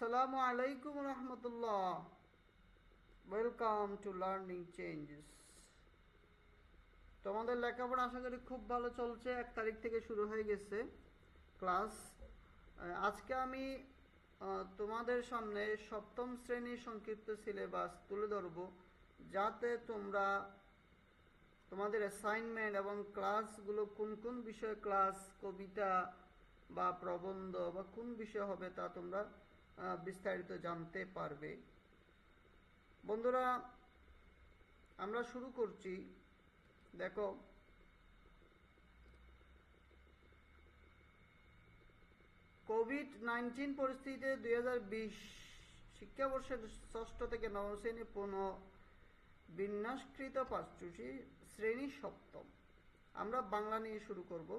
আসসালামু আলাইকুম রহমতুল্লাহ। ওয়েলকাম টু লার্নিং চেঞ্জেস তোমাদের লেখাপড়া আশা করি খুব ভালো চলছে, এক তারিখ থেকে শুরু হয়ে গেছে ক্লাস। আজকে আমি তোমাদের সামনে সপ্তম শ্রেণির সংক্ষিপ্ত সিলেবাস তুলে ধরব, যাতে তোমরা তোমাদের অ্যাসাইনমেন্ট এবং ক্লাসগুলো কোন কোন বিষয়ে ক্লাস কবিতা বা প্রবন্ধ বা কোন বিষয় হবে তা তোমরা বিস্তারিত জানতে পারবে। বন্ধুরা, আমরা শুরু করছি। দেখো, কোভিড নাইন্টিন পরিস্থিতিতে দুই হাজার বিশ শিক্ষাবর্ষের ষষ্ঠ থেকে নবম শ্রেণি পুনঃ বিন্যাসকৃত পাঠ্যসূচি শ্রেণি সপ্তম। আমরা বাংলা নিয়ে শুরু করব।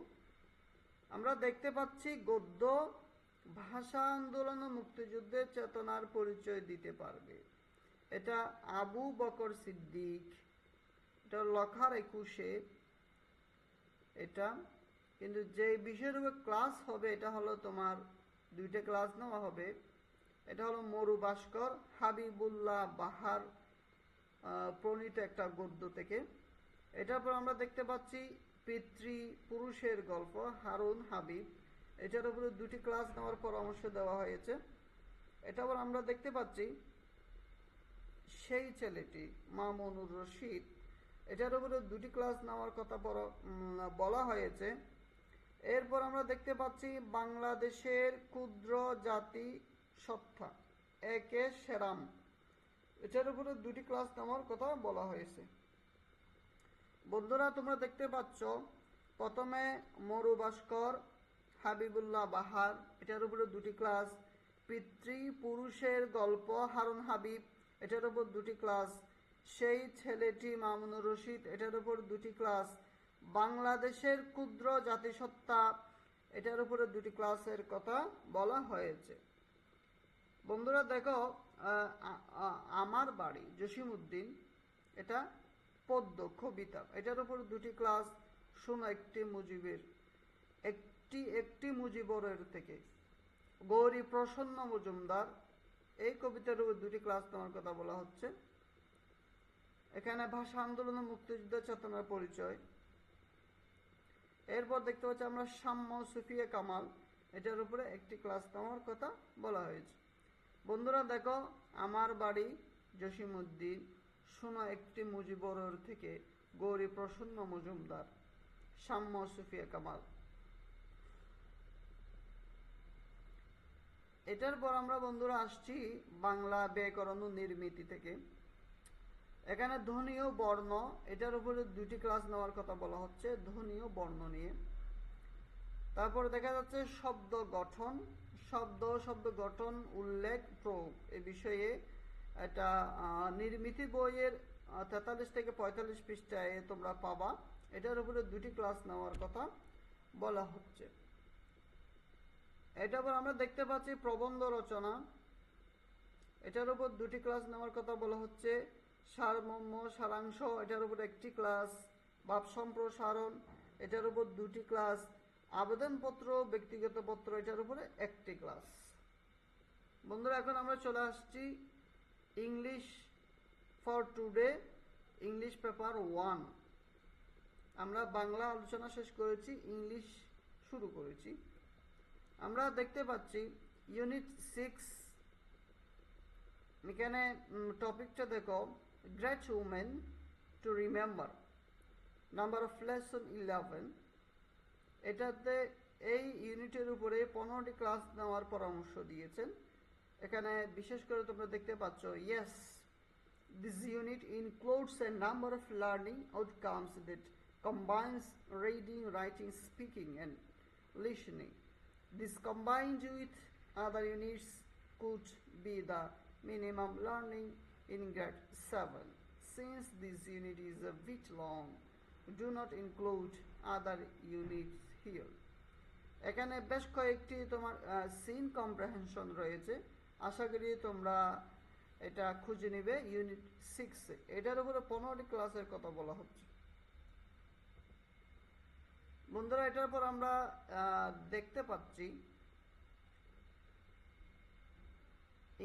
আমরা দেখতে পাচ্ছি গদ্য ভাষা আন্দোলন ও মুক্তিযুদ্ধের চেতনার পরিচয় দিতে পারবে। এটা আবু বকর সিদ্দিক, এটা লখার একুশে, এটা কিন্তু যে বিষয়ের উপর ক্লাস হবে, এটা হলো তোমার দুইটা ক্লাস নেওয়া হবে। এটা হলো মরু ভাস্কর, হাবিবুল্লাহ বাহার প্রণীত একটা গদ্য থেকে। এটার পর আমরা দেখতে পাচ্ছি পিতৃ পুরুষের গল্প, হারুন হাবিব। এটার উপরে দুটি ক্লাস নেওয়ার পরামর্শ দেওয়া হয়েছে। এটা পর আমরা দেখতে পাচ্ছি, সেই ছেলেটি মামুনুর রশিদ এটার উপরে দুটি ক্লাস নেওয়ার কথা বলা হয়েছে। এরপর আমরা দেখতে পাচ্ছি বাংলাদেশের ক্ষুদ্র জাতি সত্তা একে সেরাম এটার উপরে দুটি ক্লাস নেওয়ার কথা বলা হয়েছে। বন্ধুরা, তোমরা দেখতে পাচ্ছ, প্রথমে মরু ভাস্কর হাবিবুল্লাহ বাহার, এটার উপরে দুটি ক্লাস পিতৃ পুরুষের গল্প, হারুন হাবিব, এটার উপর দুটি ক্লাস সেই ছেলেটি মামুনুর রশিদ, এটার উপর দুটি ক্লাস বাংলাদেশের ক্ষুদ্র জাতিসত্তা, এটার উপরে দুটি ক্লাসের কথা বলা হয়েছে। বন্ধুরা দেখো আমার বাড়ি জসিমউদ্দিন, এটা পদ্য কবিতা। এটার উপর দুটি ক্লাস শোনো একটি মুজিবের। একটি একটি মুজিবরের থেকে। গৌরী প্রসন্ন মজুমদার, এই কবিতার উপর দুটি ক্লাস নেওয়ার কথা বলা হচ্ছে। এখানে ভাষা আন্দোলন ও মুক্তিযুদ্ধ চেতনার পরিচয়। এরপর দেখতে পাচ্ছি আমরা সাম্য সুফিয়া কামাল। এটার উপরে একটি ক্লাস নেওয়ার কথা বলা হয়েছে। বন্ধুরা দেখো, আমার বাড়ি জসিমউদ্দিন। শোনো একটি মুজিবরের থেকে গৌরী প্রসন্ন মজুমদার, সাম্য সুফিয়া কামাল। এটার পর আমরা বন্ধুরা আসছি বাংলা ব্যাকরণ ও নির্মিতি থেকে। এখানে ধ্বনি ও বর্ণ, এটার উপরে দুটি ক্লাস নেওয়ার কথা বলা হচ্ছে, ধ্বনি ও বর্ণ নিয়ে। তারপর দেখা যাচ্ছে শব্দ গঠন, শব্দ শব্দ গঠন, উল্লেখ, প্রয়োগ। এ বিষয়ে এটা নির্মিতি বইয়ের তেতাল্লিশ থেকে পঁয়তাল্লিশ পৃষ্ঠায় তোমরা পাবা। এটার উপরে দুটি ক্লাস নেওয়ার কথা বলা হচ্ছে। এটা আবার আমরা দেখতে পাচ্ছি প্রবন্ধ রচনা। এটার উপর দুটি ক্লাস নেওয়ার কথা বলা হচ্ছে। সারমর্ম, সারাংশ, এটার উপর একটি ক্লাস ভাব সম্প্রসারণ, এটার উপর দুটি ক্লাস আবেদনপত্র, ব্যক্তিগত পত্র, এটার উপরে একটি ক্লাস বন্ধুরা, এখন আমরা চলে আসছি English for today English paper one আমরা বাংলা আলোচনা শেষ করেছি ইংলিশ শুরু করেছি। আমরা দেখতে পাচ্ছি ইউনিট সিক্স এখানে টপিকটা দেখো great women to remember number of lesson eleven এটাতে এই ইউনিটের উপরে পনেরোটি ক্লাস নেওয়ার পরামর্শ দিয়েছেন এখানে বিশেষ করে তোমরা দেখতে পাচ্ছ yes this unit includes a number of learning outcomes that combines reading writing speaking and listening. This combined with other units could be the minimum learning in grade 7. Since this unit is a bit long, do not include other units here. এখানে বেশ কয়েকটি তোমার scene কম্প্রেহেনশন রয়েছে আশা করি তোমরা এটা খুঁজে নিবে ইউনিট সিক্সে এটার উপরে পনেরোটি ক্লাসের কথা বলা হচ্ছে বন্ধুরা, এটার পর আমরা দেখতে পাচ্ছি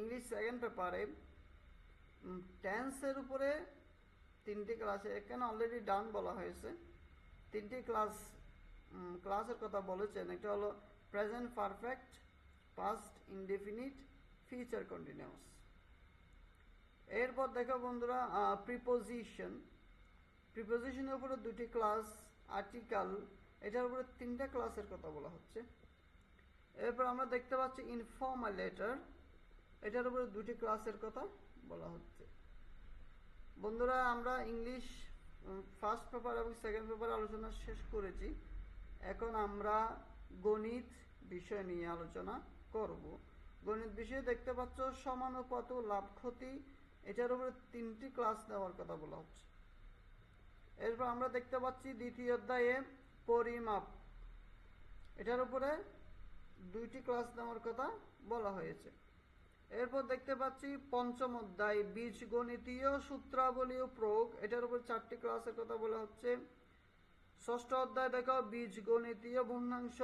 ইংলিশ সেকেন্ড পেপারে টেন্সের উপরে তিনটি ক্লাসে এখানে অলরেডি ডান বলা হয়েছে। তিনটি ক্লাস ক্লাসের কথা বলেছেন। একটা হলো present perfect past indefinite future continuous এরপর দেখো বন্ধুরা প্রিপোজিশন প্রিপোজিশনের উপরে দুটি ক্লাস আর্টিকেল এটার উপরে তিনটা ক্লাসের কথা বলা হচ্ছে। এরপর আমরা দেখতে পাচ্ছি ইনফর্মাল লেটার এটার উপরে দুটি ক্লাসের কথা বলা হচ্ছে। বন্ধুরা, আমরা ইংলিশ ফার্স্ট পেপার এবং সেকেন্ড পেপার আলোচনা শেষ করেছি। এখন আমরা গণিত বিষয় নিয়ে আলোচনা করব। গণিত বিষয়ে দেখতে পাচ্ছ সমানুপাত লাভ ক্ষতি, এটার উপরে তিনটি ক্লাস নেওয়ার কথা বলা হচ্ছে। এরপর আমরা দেখতে পাচ্ছি দ্বিতীয় অধ্যায়ে পরিমাপ। এটার উপরে দুইটি ক্লাস নেওয়ার কথা বলা হয়েছে। এরপর দেখতে পাচ্ছি পঞ্চম অধ্যায়, বীজগণিতীয় সূত্রাবলী ও প্রয়োগ। এটার উপর চারটি ক্লাসের কথা বলা হচ্ছে। ষষ্ঠ অধ্যায় দেখো, বীজগণিতীয় ভগ্নাংশ।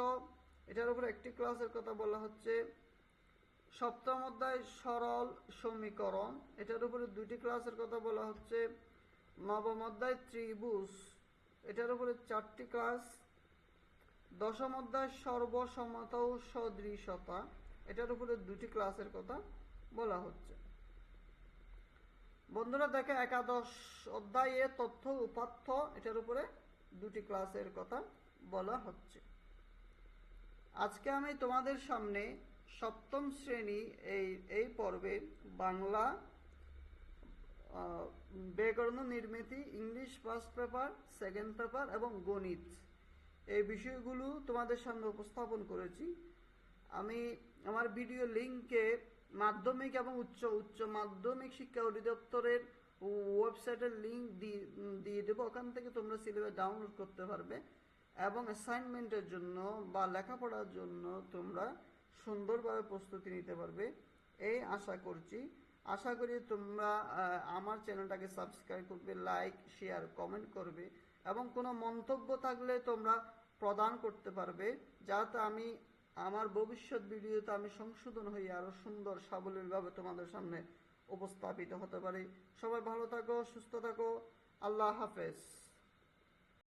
এটার উপর একটি ক্লাসের কথা বলা হচ্ছে। সপ্তম অধ্যায়, সরল সমীকরণ। এটার উপরে দুইটি ক্লাসের কথা বলা হচ্ছে। নবম অধ্যায়, ত্রিভুজ। এটার উপরে চারটি ক্লাস দশম অধ্যায় সর্বসমতা ও সদৃশতা, এটার উপরে দুটি ক্লাসের কথা বলা হচ্ছে। বন্ধুরা, দেখে একাদশ অধ্যায়ে তথ্য উপাত্য এটার উপরে দুটি ক্লাসের কথা বলা হচ্ছে। আজকে আমি তোমাদের সামনে সপ্তম শ্রেণি এই এই পর্বে বাংলা ব্যাকরণ নির্মিতি, English first paper second paper এবং গণিত। এই বিষয়গুলো তোমাদের সামনে উপস্থাপন করেছি। আমি আমার ভিডিও লিঙ্কে মাধ্যমিক এবং উচ্চ উচ্চ মাধ্যমিক শিক্ষা অধিদপ্তরের ওয়েবসাইটের লিঙ্ক দিয়ে দেবো। ওখান থেকে তোমরা সিলেবাস ডাউনলোড করতে পারবে এবং অ্যাসাইনমেন্টের জন্য বা লেখাপড়ার জন্য তোমরা সুন্দরভাবে প্রস্তুতি নিতে পারবে। এই আশা করছি আশা করি তোমরা আমার চ্যানেলটাকে সাবস্ক্রাইব করবে লাইক শেয়ার কমেন্ট করবে এবং কোনো মন্তব্য থাকলে তোমরা প্রদান করতে পারবে যাতে আমি আমার ভবিষ্যৎ ভিডিওতে আমি সংশোধন হয়ে আরও সুন্দর, সাবলীলভাবে তোমাদের সামনে উপস্থাপিত হতে পারি। সবাই ভালো থাকো, সুস্থ থাকো। আল্লাহ হাফেজ।